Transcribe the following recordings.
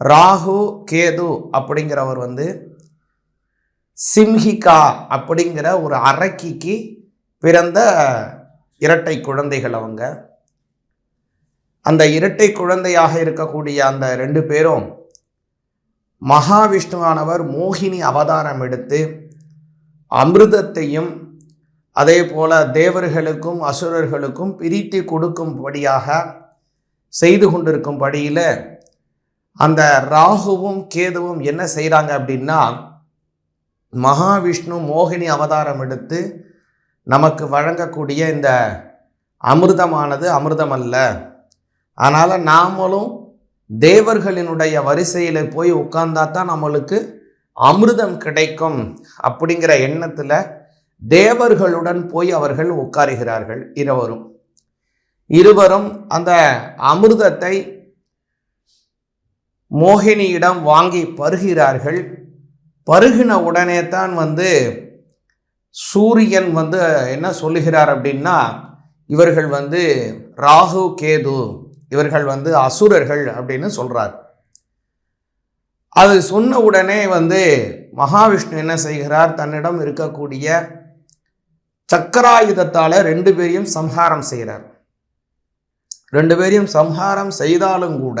ராகு கேது அப்படிங்கிறவர் வந்து சிம்ஹிகா அப்படிங்கிற ஒரு அரக்கிக்கு பிறந்த இரட்டை குழந்தைகள் அவங்க. அந்த இரட்டை குழந்தையாக இருக்கக்கூடிய அந்த ரெண்டு பேரும் மகாவிஷ்ணுவானவர் மோகினி அவதாரம் எடுத்து அமிர்தத்தையும் அதே போல தேவர்களுக்கும் அசுரர்களுக்கும் பிரித்து கொடுக்கும்படியாக செய்து கொண்டிருக்கும் படியில் அந்த ராகுவும் கேதுவும் என்ன செய்கிறாங்க அப்படின்னா மகாவிஷ்ணு மோகினி அவதாரம் எடுத்து நமக்கு வழங்கக்கூடிய இந்த அமிர்தமானது அமிர்தம் அல்ல அதனால் நாமளும் தேவர்களினுடைய வரிசையில் போய் உட்கார்ந்தா தான் நம்மளுக்கு அமிர்தம் கிடைக்கும் அப்படிங்கிற எண்ணத்தில் தேவர்களுடன் போய் அவர்கள் உட்காருகிறார்கள் இருவரும். இருவரும் அந்த அமிர்தத்தை மோகினியிடம் வாங்கி பருகிறார்கள். பருகின உடனே தான் வந்து சூரியன் வந்து என்ன சொல்லுகிறார் அப்படின்னா இவர்கள் வந்து ராகு கேது இவர்கள் வந்து அசுரர்கள் அப்படின்னு சொல்றார். அது சொன்ன உடனே வந்து மகாவிஷ்ணு என்ன செய்கிறார்? தன்னிடம் இருக்கக்கூடிய சக்கராயுதத்தால ரெண்டு பேரையும் சம்ஹாரம் செய்கிறார். ரெண்டு பேரையும் சம்ஹாரம் செய்தாலும் கூட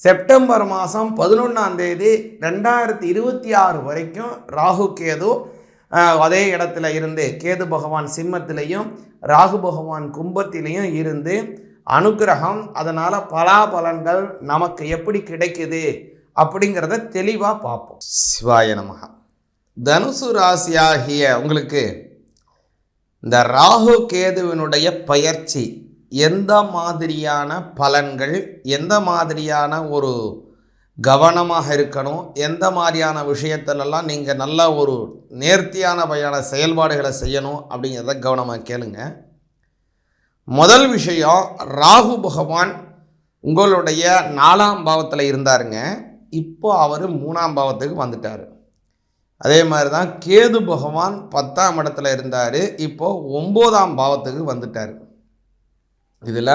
செப்டம்பர் மாதம் பதினொன்றாம் தேதி ரெண்டாயிரத்தி இருபத்தி ஆறு வரைக்கும் ராகு கேது அதே இடத்துல இருந்து கேது பகவான் சிம்மத்திலையும் ராகு பகவான் கும்பத்திலையும் இருந்து அனுக்கிரகம் அதனால் பலாபலன்கள் நமக்கு எப்படி கிடைக்குது அப்படிங்கிறத தெளிவாக பார்ப்போம். சிவாய நமகா தனுசு ராசியாகிய உங்களுக்கு இந்த ராகு கேதுவினுடைய பயிற்சி எந்த மாதிரியான பலன்கள் எந்த மாதிரியான ஒரு கவனமாக இருக்கணும் எந்த மாதிரியான விஷயத்திலெல்லாம் நீங்கள் நல்ல ஒரு நேர்த்தியான வகையான செயல்பாடுகளை செய்யணும் அப்படிங்கிறத கவனமாக கேளுங்க. முதல் விஷயம் ராகு பகவான் உங்களுடைய நாலாம் பாவத்தில் இருந்தாருங்க. இப்போ அவர் மூணாம் பாவத்துக்கு வந்துட்டார். அதே மாதிரி தான் கேது பகவான் பத்தாம் இடத்துல இருந்தார். இப்போது ஒம்போதாம் பாவத்துக்கு வந்துட்டார். இதில்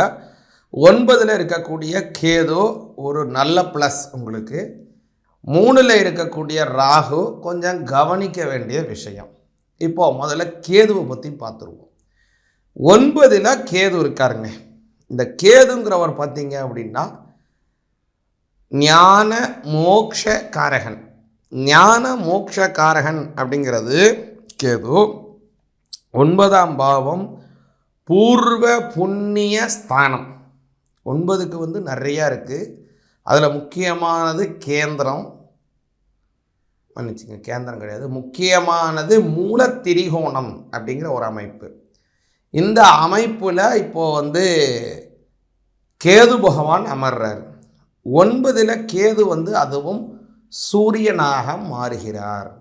ஒன்பதில் இருக்கக்கூடிய கேது ஒரு நல்ல ப்ளஸ் உங்களுக்கு. மூணில் இருக்கக்கூடிய ராகு கொஞ்சம் கவனிக்க வேண்டிய விஷயம். இப்போது முதல்ல கேதுவை பற்றி பார்த்துருவோம் ஒன்பதில் கேது இருக்காருங்க. இந்த கேதுங்கிறவர் பார்த்தீங்க அப்படின்னா ஞான மோக்ஷ காரகன். ஞான மோக்ஷ காரகன் அப்படிங்கிறது கேது. ஒன்பதாம் பாவம் பூர்வ புண்ணிய ஸ்தானம். ஒன்பதுக்கு வந்து நிறையா இருக்குது அதில் முக்கியமானது கேந்திரம். மன்னிச்சுங்க கேந்திரம் கிடையாது. முக்கியமானது மூலத்திரிகோணம் அப்படிங்கிற ஒரு அமைப்பு. இந்த அமைப்பில் இப்போது வந்து கேது பகவான் அமர்றார். ஒன்பதில் கேது வந்து அதுவும் சூரியனாக மாறுகிறார்.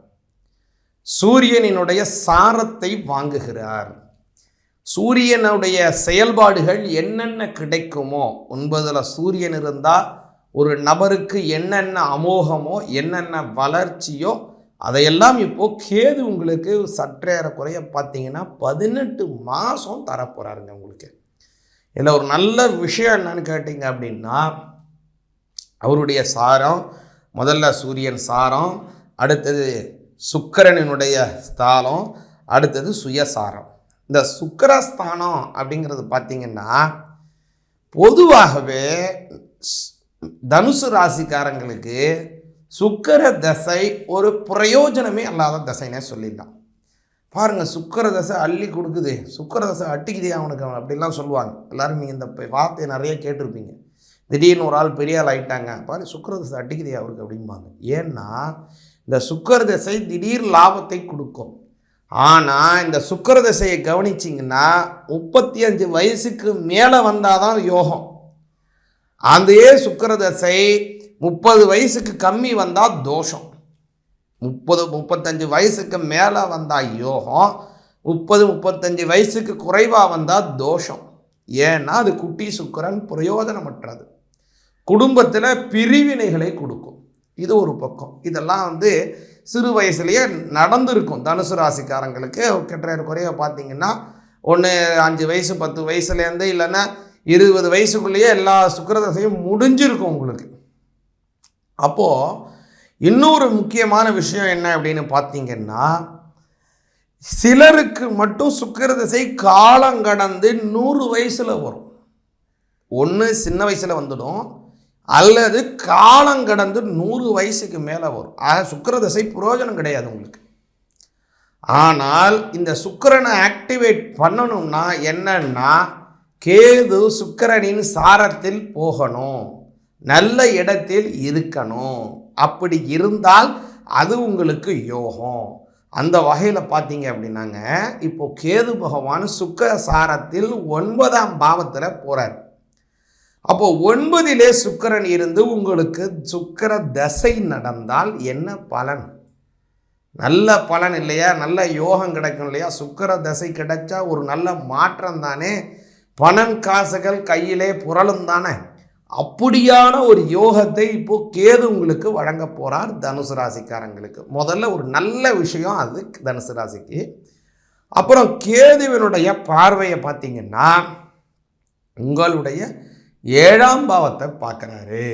சூரியனினுடைய சாரத்தை வாங்குகிறார். சூரியனுடைய செயல்பாடுகள் என்னென்ன கிடைக்குமோ ஒன்பதில் சூரியன் இருந்தால் ஒரு நபருக்கு என்னென்ன அமோகமோ என்னென்ன வளர்ச்சியோ அதையெல்லாம் இப்போது கேது உங்களுக்கு சற்றேற குறைய பார்த்தீங்கன்னா பதினெட்டு மாதம் தரப்போகிறாருங்க உங்களுக்கு. இதில் ஒரு நல்ல விஷயம் என்னன்னு கேட்டிங்க அப்படின்னா அவருடைய சாரம் முதல்ல சூரியன் சாரம் அடுத்தது சுக்கிரனினுடைய ஸ்தானம் அடுத்தது சுயசாரம். இந்த சுக்கரஸ்தானம் அப்படிங்கிறது பார்த்திங்கன்னா பொதுவாகவே ஸ்- தனுசு ராசிக்காரங்களுக்கு சுக்கர தசை ஒரு பிரயோஜனமே அல்லாத தசைனே சொல்லிடலாம் பாருங்கள் சுக்கிர தசை அள்ளி கொடுக்குது. சுக்கர தசை அட்டிக்குதே அவனுக்கு அவன் அப்படிலாம் சொல்லுவாங்க. எல்லோரும் நீங்கள் இந்த வார்த்தையை நிறைய கேட்டிருப்பீங்க. திடீர்னு ஒரு ஆள் பெரிய ஆள் ஆயிட்டாங்க. பாரு சுக்கிர தசை அட்டிக்குதே அவருக்கு அப்படிம்பாங்க. ஏன்னா இந்த சுக்கர தசை திடீர் லாபத்தை கொடுக்கும். ஆனால் இந்த சுக்கர தசையை கவனிச்சிங்கன்னா முப்பத்தி அஞ்சு வயசுக்கு மேலே வந்தால் தான் யோகம் அதே சுக்கிர தசை முப்பது வயசுக்கு கம்மி வந்தால் தோஷம். முப்பது முப்பத்தஞ்சு வயசுக்கு மேலே வந்தால் யோகம். முப்பது முப்பத்தஞ்சு வயசுக்கு குறைவாக வந்தால் தோஷம். ஏன்னா அது குட்டி சுக்கிரன் பிரயோஜனமற்றது. குடும்பத்தில் பிரிவினைகளை கொடுக்கும். இது ஒரு பக்கம். இதெல்லாம் வந்து சிறு வயசுலேயே நடந்திருக்கும். தனுசு ராசிக்காரங்களுக்கு கிட்ட குறைய பார்த்தீங்கன்னா ஒன்று அஞ்சு வயசு பத்து வயசுலேருந்து இல்லைன்னா இருபது வயசுக்குள்ளேயே எல்லா சுக்கிரதசையும் முடிஞ்சிருக்கும் உங்களுக்கு. அப்போது இன்னொரு முக்கியமான விஷயம் என்ன அப்படின்னு பார்த்தீங்கன்னா சிலருக்கு மட்டும் சுக்கரதசை காலம் கடந்து நூறு வயசில் வரும். ஒன்று சின்ன வயசில் வந்துடும். அல்லது காலம் கடந்து நூறு வயசுக்கு மேலே வரும். ஆக சுக்கிரதசை புரோஜனம் கிடையாது உங்களுக்கு. ஆனால் இந்த சுக்கரனை ஆக்டிவேட் பண்ணணும்னா என்னன்னா கேது சுக்கரனின் சாரத்தில் போகணும். நல்ல இடத்தில் இருக்கணும். அப்படி இருந்தால் அது உங்களுக்கு யோகம். அந்த வகையில் பார்த்தீங்க அப்படின்னாங்க இப்போ கேது பகவான் சுக்கிர சாரத்தில் ஒன்பதாம் பாவத்தில் போகிறார் அப்போ ஒன்பதிலே சுக்கரன் இருந்து உங்களுக்கு சுக்கர தசை நடந்தால் என்ன பலன்? நல்ல பலன் இல்லையா? நல்ல யோகம் கிடைக்கும் இல்லையா? சுக்கிர தசை கிடைச்சா ஒரு நல்ல மாற்றம் தானே? பணம் காசுகள் கையிலே புரளும் தானே? அப்படியான ஒரு யோகத்தை இப்போ கேது உங்களுக்கு வழங்க போறார் தனுசு ராசிக்காரங்களுக்கு. முதல்ல ஒரு நல்ல விஷயம் அது தனுசு ராசிக்கு. அப்புறம் கேதுவினுடைய பார்வையை பார்த்தீங்கன்னா உங்களுடைய ஏழாம் பாவத்தை பார்க்குறாரு.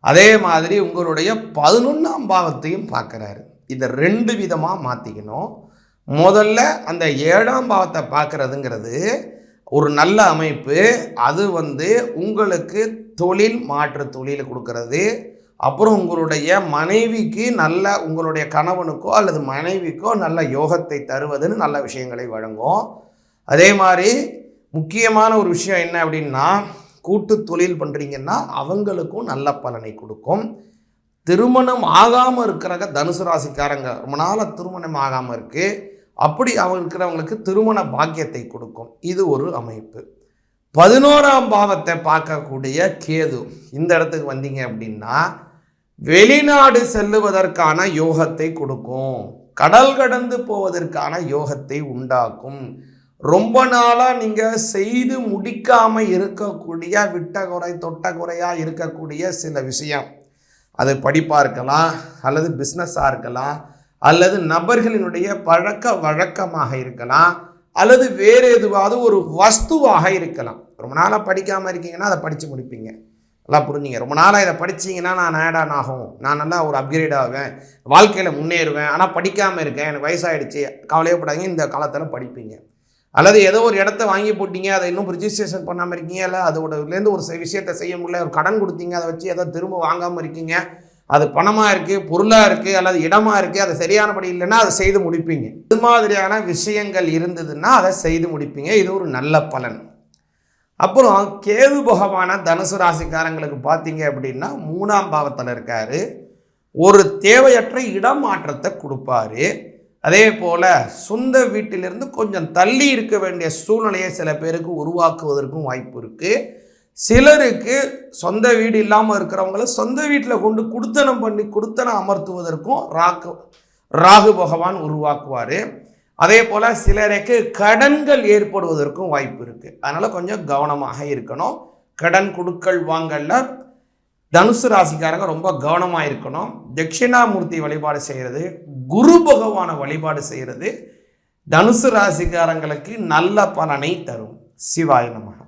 அதே மாதிரி உங்களுடைய பதினொன்றாம் பாவத்தையும் பார்க்குறாரு. இதை ரெண்டு விதமாக மாற்றிக்கணும் முதல்ல அந்த ஏழாம் பாவத்தை பார்க்குறதுங்கிறது ஒரு நல்ல அமைப்பு. அது வந்து உங்களுக்கு தொழில் மாற்று தொழில் கொடுக்கறது. அப்புறம் உங்களுடைய மனைவிக்கு நல்ல உங்களுடைய கணவனுக்கோ அல்லது மனைவிக்கோ நல்ல யோகத்தை தருவதுன்னு நல்ல விஷயங்களை வழங்கும். அதே மாதிரி முக்கியமான ஒரு விஷயம் என்ன அப்படின்னா கூட்டு தொழில் பண்ணுறீங்கன்னா அவங்களுக்கும் நல்ல பலனை கொடுக்கும். திருமணம் ஆகாமல் இருக்கிறவங்க தனுசு ராசிக்காரங்க. ரொம்ப நாளாக திருமணம் ஆகாமல் இருக்குது அப்படி அவங்க இருக்கிறவங்களுக்கு திருமண பாக்கியத்தை கொடுக்கும். இது ஒரு அமைப்பு. பதினோராம் பாவத்தை பார்க்கக்கூடிய கேது இந்த இடத்துக்கு வந்தீங்க அப்படின்னா வெளிநாடு செல்லுவதற்கான யோகத்தை கொடுக்கும். கடல் கடந்து போவதற்கான யோகத்தை உண்டாக்கும். ரொம்ப நாளாக நீங்கள் செய்து முடிக்காமல் இருக்கக்கூடிய விட்டகுறை தொட்டகுறையாக தொட்ட குறையாக இருக்கக்கூடிய சில விஷயம். அது படிப்பாக இருக்கலாம் அல்லது பிஸ்னஸாக இருக்கலாம் அல்லது நபர்களினுடைய பழக்க வழக்கமாக இருக்கலாம் அல்லது வேறு எதுவாவது ஒரு வஸ்துவாக இருக்கலாம். ரொம்ப நாளாக படிக்காமல் இருக்கீங்கன்னா அதை படித்து முடிப்பீங்க. நல்லா புரிஞ்சுங்க. ரொம்ப நாளாக இதை படிச்சீங்கன்னா நான் ஆன் ஆகும். நான் நல்லா ஒரு அப்கிரேட் ஆவேன். வாழ்க்கையில் முன்னேறுவேன். ஆனால் படிக்காமல் இருக்கேன். எனக்கு வயசாகிடுச்சு கவலையப்படாதீங்க இந்த காலத்தில் படிப்பீங்க. அல்லது ஏதோ ஒரு இடத்த வாங்கி போட்டீங்க அதை இன்னும் ரிஜிஸ்ட்ரேஷன் பண்ணாமல் இருக்கீங்க இல்லை அதோடலேருந்து ஒரு செ- விஷயத்தை செய்ய முடியல ஒரு கடன் கொடுத்தீங்க அதை வச்சு ஏதோ திரும்ப வாங்காமல் இருக்கீங்க. அது பணமாக இருக்குது பொருளாக இருக்குது அல்லது இடமா இருக்குது அது சரியானபடி இல்லைன்னா அதை செய்து முடிப்பீங்க. இது மாதிரியான விஷயங்கள் இருந்ததுன்னா அதை செய்து முடிப்பீங்க. இது ஒரு நல்ல பலன். அப்புறம் கேது பகவான தனுசு ராசிக்காரங்களுக்கு பார்த்தீங்க அப்படின்னா மூணாம் பாவத்தில் இருக்காரு. ஒரு தேவையற்ற இடமாற்றத்தை கொடுப்பாரு. அதே போல் சொந்த வீட்டிலிருந்து கொஞ்சம் தள்ளி இருக்க வேண்டிய சூழ்நிலையை சில பேருக்கு உருவாக்குவதற்கும் வாய்ப்பு இருக்குது சிலருக்கு சொந்த வீடு இல்லாமல் இருக்கிறவங்கள சொந்த வீட்டில் கொண்டு குடுத்தனம் பண்ணி குடுத்தனம் அமர்த்துவதற்கும் ராகு ராகு பகவான் உருவாக்குவார். அதே போல் சிலருக்கு கடன்கள் ஏற்படுவதற்கும் வாய்ப்பு இருக்குது அதனால் கொஞ்சம் கவனமாக இருக்கணும். கடன் கொடுக்கல் வாங்கல்ல தனுசு ராசிக்காரங்க ரொம்ப கவனமாக இருக்கணும். தட்சிணாமூர்த்தி வழிபாடு செய்கிறது குரு பகவானை வழிபாடு செய்கிறது தனுசு ராசிக்காரங்களுக்கு நல்ல பலனை தரும். சிவாய நமகா.